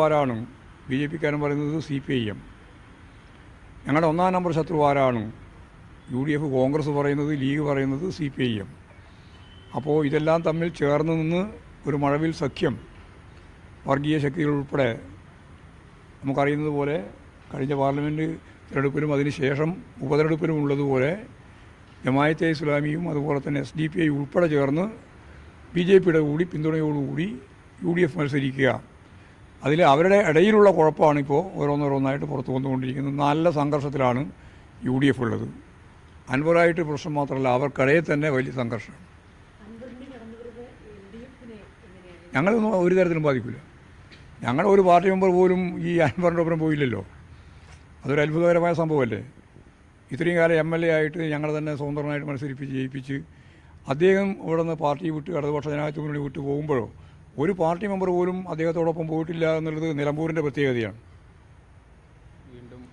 ആരാണ് B J പിക്കാരൻ പറയുന്നത് C P I M. ഞങ്ങളുടെ ഒന്നാം നമ്പർ ശത്രു ആരാണ് യു ഡി എഫ് കോൺഗ്രസ് പറയുന്നത് ലീഗ് പറയുന്നത് സി പി ഐ എം. അപ്പോൾ ഇതെല്ലാം തമ്മിൽ ചേർന്ന് നിന്ന് ഒരു മഴവിൽ സഖ്യം വർഗീയ ശക്തികൾ ഉൾപ്പെടെ നമുക്കറിയുന്നത് പോലെ കഴിഞ്ഞ പാർലമെന്റ് തിരഞ്ഞെടുപ്പിലും അതിനുശേഷം ഉപതെരഞ്ഞെടുപ്പിലും ഉള്ളതുപോലെ ജമായത്തെ ഇസ്ലാമിയും അതുപോലെ തന്നെ എസ് ഡി പി ഐ ഉൾപ്പെടെ ചേർന്ന് ബി ജെ പിയുടെ കൂടി പിന്തുണയോടുകൂടി യു ഡി എഫ് മത്സരിക്കുക. അതിൽ അവരുടെ ഇടയിലുള്ള കുഴപ്പമാണിപ്പോൾ ഓരോന്നോരോന്നായിട്ട് പുറത്തു വന്നുകൊണ്ടിരിക്കുന്നത്. നല്ല സംഘർഷത്തിലാണ് യു ഡി എഫ് ഉള്ളത്. അൻവറായിട്ട് പ്രശ്നം മാത്രമല്ല അവർക്കിടയിൽ തന്നെ വലിയ സംഘർഷമാണ് ഞങ്ങളൊന്നും ഒരു തരത്തിലും ബാധിക്കില്ല ഞങ്ങൾ ഒരു പാർട്ടി മെമ്പർ പോലും ഈ അൻവറിന്റെ ഒപ്പം പോയില്ലല്ലോ. അതൊരു അത്ഭുതകരമായ സംഭവമല്ലേ? ഇത്രയും കാലം എം എൽ എ ആയിട്ട് ഞങ്ങൾ തന്നെ സ്വതന്ത്രനായിട്ട് മത്സരിപ്പിച്ച് ജയിപ്പിച്ച് അദ്ദേഹം ഇവിടെ നിന്ന് പാർട്ടി വിട്ട് ഇടതുപക്ഷ ജനാധിപത്യ മുന്നണി വിട്ട് പോകുമ്പോഴോ ഒരു പാർട്ടി മെമ്പർ പോലും അദ്ദേഹത്തോടൊപ്പം പോയിട്ടില്ല എന്നുള്ളത് നിലമ്പൂരിന്റെ പ്രത്യേകതയാണ്.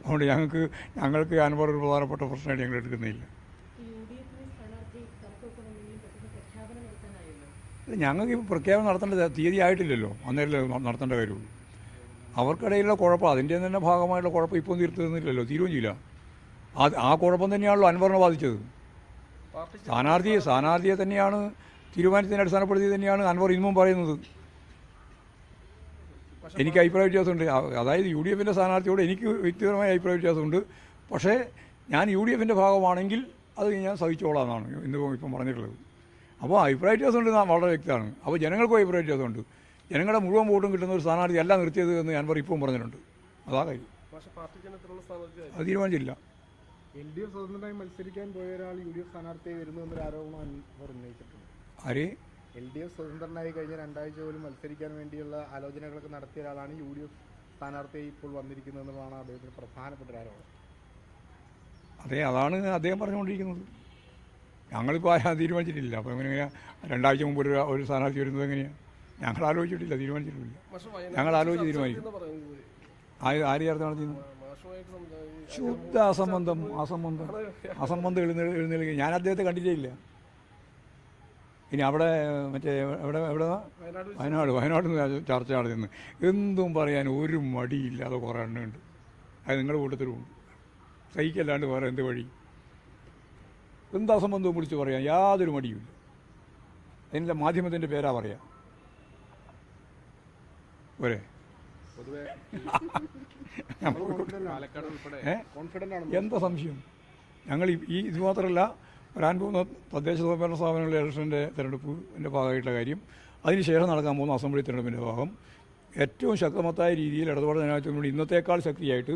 അതുകൊണ്ട് ഞങ്ങൾക്ക് ഞങ്ങൾക്ക് അൻവർ ഒരു പ്രധാനപ്പെട്ട പ്രശ്നമായിട്ട് ഞങ്ങൾ എടുക്കുന്നില്ല. ഞങ്ങൾക്ക് ഇപ്പോൾ പ്രഖ്യാപനം നടത്തേണ്ട തീയതി ആയിട്ടില്ലല്ലോ. അന്നേരമല്ലേ നടത്തേണ്ട കാര്യമുള്ളൂ. അവർക്കിടയിലുള്ള കുഴപ്പം അതിന്റെ തന്നെ ഭാഗമായിട്ടുള്ള കുഴപ്പം ഇപ്പോൾ തീർത്തുന്നില്ലല്ലോ തീരുകയും ചെയ്യില്ല ആ ആ കുഴപ്പം തന്നെയാണല്ലോ അൻവറിനെ ബാധിച്ചത്. സ്ഥാനാർത്ഥിയെ സ്ഥാനാർത്ഥിയെ തന്നെയാണ് തീരുമാനത്തിന് അടിസ്ഥാനപ്പെടുത്തി തന്നെയാണ് അൻവർ ഇന്നും പറയുന്നത്. എനിക്ക് അഭിപ്രായ വ്യത്യാസമുണ്ട്. അതായത് യു ഡി എഫിന്റെ സ്ഥാനാർത്ഥിയോട് എനിക്ക് വ്യക്തിപരമായ അഭിപ്രായ വ്യത്യാസമുണ്ട്. പക്ഷേ ഞാൻ യു ഡി എഫിന്റെ ഭാഗമാണെങ്കിൽ അത് ഞാൻ സഹിച്ചോളാം എന്നാണ് ഇന്ന് ഇപ്പം പറഞ്ഞിട്ടുള്ളത്. അപ്പോൾ അഭിപ്രായ വ്യത്യാസമുണ്ട് നാം വളരെ വ്യക്തമാണ്. അപ്പോൾ ജനങ്ങൾക്കും അഭിപ്രായ വ്യത്യാസമുണ്ട്. ജനങ്ങളുടെ മുഴുവൻ വോട്ടും കിട്ടുന്ന ഒരു സ്ഥാനാർത്ഥി അല്ല നിർത്തിയത് എന്ന് ഞാൻ ഇപ്പം പറഞ്ഞിട്ടുണ്ട്. അതാ കാര്യം. അത് തീരുമാനിച്ചില്ല. എൽ ഡി എഫ് സ്വതന്ത്രമായി മത്സരിക്കാൻ പോയ ഒരാൾ യു ഡി എഫ് സ്ഥാനാർത്ഥിയായി വരുന്നു എന്നൊരു ആരോപണം പറഞ്ഞിട്ടുണ്ട് ഉന്നയിച്ചിട്ടുണ്ട്. ആര്? എൽ ഡി എഫ് സ്വതന്ത്രനായി കഴിഞ്ഞ രണ്ടാഴ്ച പോലും മത്സരിക്കാൻ വേണ്ടിയുള്ള ആലോചനകളൊക്കെ നടത്തിയ ഒരാളാണ് യു ഡി എഫ് സ്ഥാനാർത്ഥിയായി ഇപ്പോൾ വന്നിരിക്കുന്നത് എന്നുള്ളതാണ് അദ്ദേഹത്തിന് പ്രധാനപ്പെട്ട ഒരു ആരോപണം. അതെ അതാണ് അദ്ദേഹം പറഞ്ഞുകൊണ്ടിരിക്കുന്നത്. ഞങ്ങളിപ്പോൾ ആരും തീരുമാനിച്ചിട്ടില്ല. അപ്പോൾ എങ്ങനെയാണ് രണ്ടാഴ്ച മുമ്പ് ഒരു ഒരു സ്ഥാനാർത്ഥി വരുന്നത് എങ്ങനെയാണ് ഞങ്ങൾ ആലോചിച്ചിട്ടില്ല തീരുമാനിച്ചിട്ടില്ല. ഞങ്ങൾ ആലോചിച്ച് തീരുമാനിക്കും ആര് ആര് ചേർത്ത് നടത്തിയിരുന്നു ശുദ്ധ അസംബന്ധം അസംബന്ധം. അസംബന്ധം എഴുന്നേൽ എഴുന്നേൽക്കുക. ഞാൻ അദ്ദേഹത്തെ കണ്ടിട്ടേ ഇല്ല. ഇനി അവിടെ മറ്റേ എവിടെ എവിടെ? വയനാട് വയനാട് ചർച്ച നടത്തുന്നു എന്തും പറയാൻ ഒരു മടിയില്ലാതെ കുറേ എണ്ണമുണ്ട് അത് നിങ്ങളുടെ കൂട്ടത്തിലുമുണ്ട് സഹിക്കല്ലാണ്ട് വേറെ എന്ത് വഴി? എന്താ അസംബന്ധവും വിളിച്ച് പറയാൻ? യാതൊരു മടിയുമില്ല. അതിന്റെ മാധ്യമത്തിന്റെ പേരാ പറയാം. പോരെ. എന്താ സംശയം? ഞങ്ങൾ ഈ ഇത് മാത്രമല്ല വരാൻ പോകുന്ന തദ്ദേശ സ്വയംഭരണ സ്ഥാപനങ്ങളുടെ ഇലക്ഷന്റെ തിരഞ്ഞെടുപ്പിന്റെ ഭാഗമായിട്ടുള്ള കാര്യം. അതിനുശേഷം നടക്കാൻ പോകുന്ന അസംബ്ലി തിരഞ്ഞെടുപ്പിന്റെ ഭാഗം. ഏറ്റവും ശക്തമത്തായ രീതിയിൽ ഇടതുപാട് ജനാധിപത്യത്തിനോട് ഇന്നത്തേക്കാൾ ശക്തിയായിട്ട്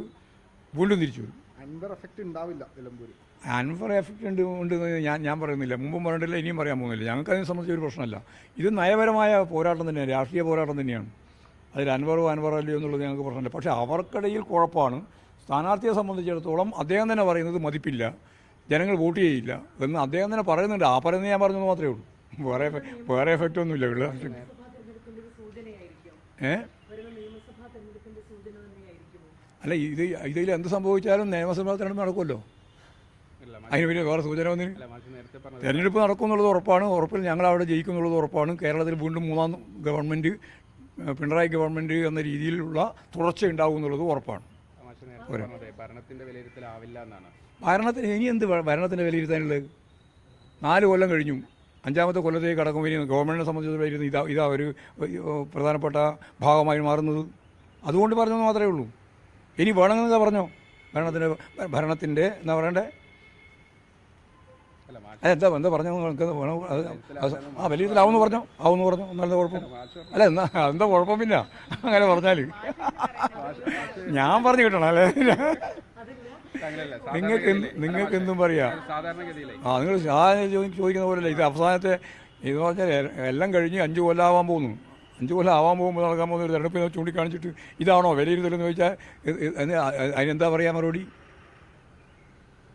വീണ്ടും തിരിച്ചു വരും. അൻവർ എഫക്റ്റ് ഉണ്ടാവില്ല അൻവർ എഫക്റ്റ് ഉണ്ട് ഉണ്ടെന്ന് ഞാൻ ഞാൻ പറയുന്നില്ല. മുമ്പും പറഞ്ഞിട്ടില്ല ഇനിയും പറയാൻ പോകുന്നില്ല. ഞങ്ങൾക്ക് അതിനെ സംബന്ധിച്ച് ഒരു പ്രശ്നമല്ല. ഇത് നയപരമായ പോരാട്ടം തന്നെയാണ് രാഷ്ട്രീയ പോരാട്ടം തന്നെയാണ്. അതിൽ അൻവറോ അൻവറോ അല്ലയോ എന്നുള്ളത് ഞങ്ങൾക്ക് പ്രശ്നമില്ല. പക്ഷേ അവർക്കിടയിൽ കുഴപ്പമാണ്. സ്ഥാനാർത്ഥിയെ സംബന്ധിച്ചിടത്തോളം അദ്ദേഹം തന്നെ പറയുന്നത് മതിപ്പില്ല. ജനങ്ങൾ വോട്ട് ചെയ്യില്ല. എന്ന് അദ്ദേഹം തന്നെ പറയുന്നുണ്ട്. ആ പറയുന്നത് ഞാൻ പറഞ്ഞത് മാത്രമേ ഉള്ളൂ. വേറെ വേറെ എഫക്റ്റ് ഒന്നുമില്ല. ഉള്ള ഏ? അല്ല ഇത് ഇതിൽ എന്ത് സംഭവിച്ചാലും നിയമസഭാ തെരഞ്ഞെടുപ്പ് നടക്കുമല്ലോ. അതിന് പിന്നെ വേറെ സൂചന ഒന്നിന് തെരഞ്ഞെടുപ്പ് നടക്കും എന്നുള്ളത് ഉറപ്പാണ്. ഉറപ്പിൽ ഞങ്ങൾ അവിടെ ജയിക്കും എന്നുള്ളത് ഉറപ്പാണ്. കേരളത്തിൽ വീണ്ടും മൂന്നാം ഗവൺമെന്റ് പിണറായി ഗവൺമെന്റ് എന്ന രീതിയിലുള്ള തുടർച്ച ഉണ്ടാവും എന്നുള്ളത് ഉറപ്പാണ് ഭരണത്തിന്റെ ഭരണത്തിന്റെ വിലയിരുത്തലാവില്ല എന്നാണ്. ഭരണത്തിന് ഇനി എന്ത് ഭരണത്തിന്റെ വിലയിരുത്താനുള്ളത്? നാല് കൊല്ലം കഴിഞ്ഞു. അഞ്ചാമത്തെ കൊല്ലത്തേക്ക് കടക്കും ഇനി ഗവൺമെന്റിനെ സംബന്ധിച്ചിടത്തോളം ഇതാ ഇതാ ഒരു പ്രധാനപ്പെട്ട ഭാഗമായി മാറുന്നത്. അതുകൊണ്ട് പറഞ്ഞെന്ന് മാത്രമേ ഉള്ളൂ. ഇനി വേണമെന്ന് പറഞ്ഞോ? ഭരണത്തിന്റെ ഭരണത്തിന്റെ എന്താ പറയണ്ടേ? എന്താ എന്താ പറഞ്ഞു ആ വേണം ആവുമെന്ന് പറഞ്ഞു? ആവുമെന്ന് പറഞ്ഞു? നല്ല കുഴപ്പം. അല്ല എന്നാ എന്താ കുഴപ്പം പിന്നെ അങ്ങനെ പറഞ്ഞാൽ ഞാൻ പറഞ്ഞു കിട്ടണം അല്ലേ? നിങ്ങൾക്ക് നിങ്ങൾക്ക് എന്തും പറയാം. ആ നിങ്ങൾ സാധാരണ ചോദിക്കുന്ന പോലെയല്ല ഇത് അവസാനത്തെ ഇത് പറഞ്ഞാൽ എല്ലാം കഴിഞ്ഞ് അഞ്ച് കൊല്ലം ആവാൻ പോകുന്നു. അഞ്ച് കൊല്ലം ആവാൻ പോകുമ്പോൾ നടക്കാൻ പോകുന്ന ഒരു തെരഞ്ഞെടുപ്പ് ചൂണ്ടിക്കാണിച്ചിട്ട് ഇതാണോ വിലയിരുത്തലെന്ന് ചോദിച്ചാൽ അതിനെന്താ പറയാ മറുപടി?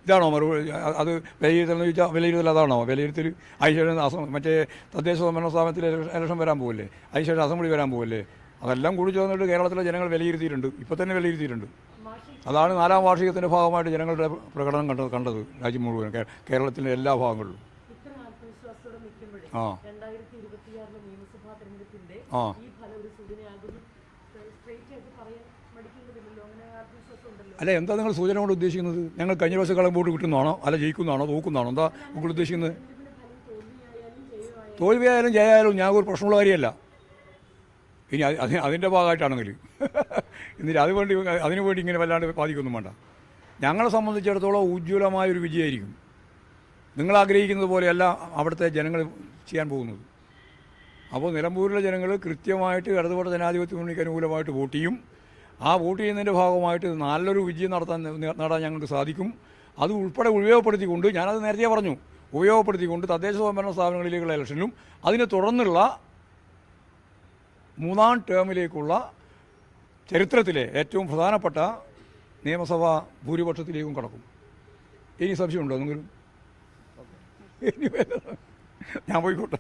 ഇതാണോ മറുപടി? അത് വിലയിരുത്തലെന്ന് ചോദിച്ചാൽ വിലയിരുത്തൽ അതാണോ? വിലയിരുത്തൽ അതിനുശേഷം അസം മറ്റേ തദ്ദേശ സ്വയംഭരണ സ്ഥാപനത്തിൽ ഇലക്ഷൻ- ഇലക്ഷൻ വരാൻ പോകില്ലേ അതിനുശേഷം അസംബ്ലി വരാൻ പോകില്ലേ അതെല്ലാം കൂടി ചേർന്നിട്ട് കേരളത്തിലെ ജനങ്ങൾ വിലയിരുത്തിയിട്ടുണ്ട്. ഇപ്പോൾ തന്നെ വിലയിരുത്തിയിട്ടുണ്ട്. അതാണ് നാലാം വാർഷികത്തിന്റെ ഭാഗമായിട്ട് ജനങ്ങളുടെ പ്രകടനം കണ്ട കണ്ടത് രാജ്യം മുഴുവൻ കേരളത്തിന്റെ കേരളത്തിലെ എല്ലാ ഭാഗങ്ങളിലും. ആ. ആ. അല്ല എന്താ നിങ്ങൾ സൂചന കൊണ്ട് ഉദ്ദേശിക്കുന്നത്? ഞങ്ങൾ കഴിഞ്ഞ പ്രാവശ്യം കളം വോട്ട് കിട്ടുന്നതാണോ? അല്ല ജയിക്കുന്നതാണോ? തോക്കുന്നതാണോ? എന്താ നിങ്ങൾ ഉദ്ദേശിക്കുന്നത്? തോൽവിയായാലും ജയമായാലും ഞാൻ ഒരു പ്രശ്നമുള്ള കാര്യമല്ല. ഇനി അത് അത് അതിന്റെ ഭാഗമായിട്ടാണെങ്കിൽ എന്നിട്ട് അതുകൊണ്ട് വേണ്ടി അതിനു വേണ്ടി ഇങ്ങനെ വല്ലാണ്ട് ബാധിക്കൊന്നും വേണ്ട. ഞങ്ങളെ സംബന്ധിച്ചിടത്തോളം ഉജ്ജ്വലമായൊരു വിജയമായിരിക്കും. നിങ്ങൾ ആഗ്രഹിക്കുന്നത് പോലെയല്ല അവിടുത്തെ ജനങ്ങൾ ചെയ്യാൻ പോകുന്നത്. അപ്പോൾ നിലമ്പൂരിലെ ജനങ്ങൾ കൃത്യമായിട്ട് ഇടതുപക്ഷ ജനാധിപത്യ മുന്നണിക്ക് അനുകൂലമായിട്ട് വോട്ട് ചെയ്യും. ആ വോട്ട് ചെയ്യുന്നതിന്റെ ഭാഗമായിട്ട് നല്ലൊരു വിജയം നടത്താൻ നേടാൻ ഞങ്ങൾക്ക് സാധിക്കും. അത് ഉൾപ്പെടെ ഉപയോഗപ്പെടുത്തിക്കൊണ്ട് ഞാനത് നേരത്തെ പറഞ്ഞു ഉപയോഗപ്പെടുത്തിക്കൊണ്ട് തദ്ദേശ സ്വയംഭരണ സ്ഥാപനങ്ങളിലേക്കുള്ള ഇലക്ഷനിലും അതിനെ തുടർന്നുള്ള മൂന്നാം ടേമിലേക്കുള്ള ചരിത്രത്തിലെ ഏറ്റവും പ്രധാനപ്പെട്ട നിയമസഭാ ഭൂരിപക്ഷത്തിലേക്കും കടക്കും. ഇനി സംശയമുണ്ടോ? എന്തെങ്കിലും ഇനി? ഞാൻ പോയിക്കോട്ടെ.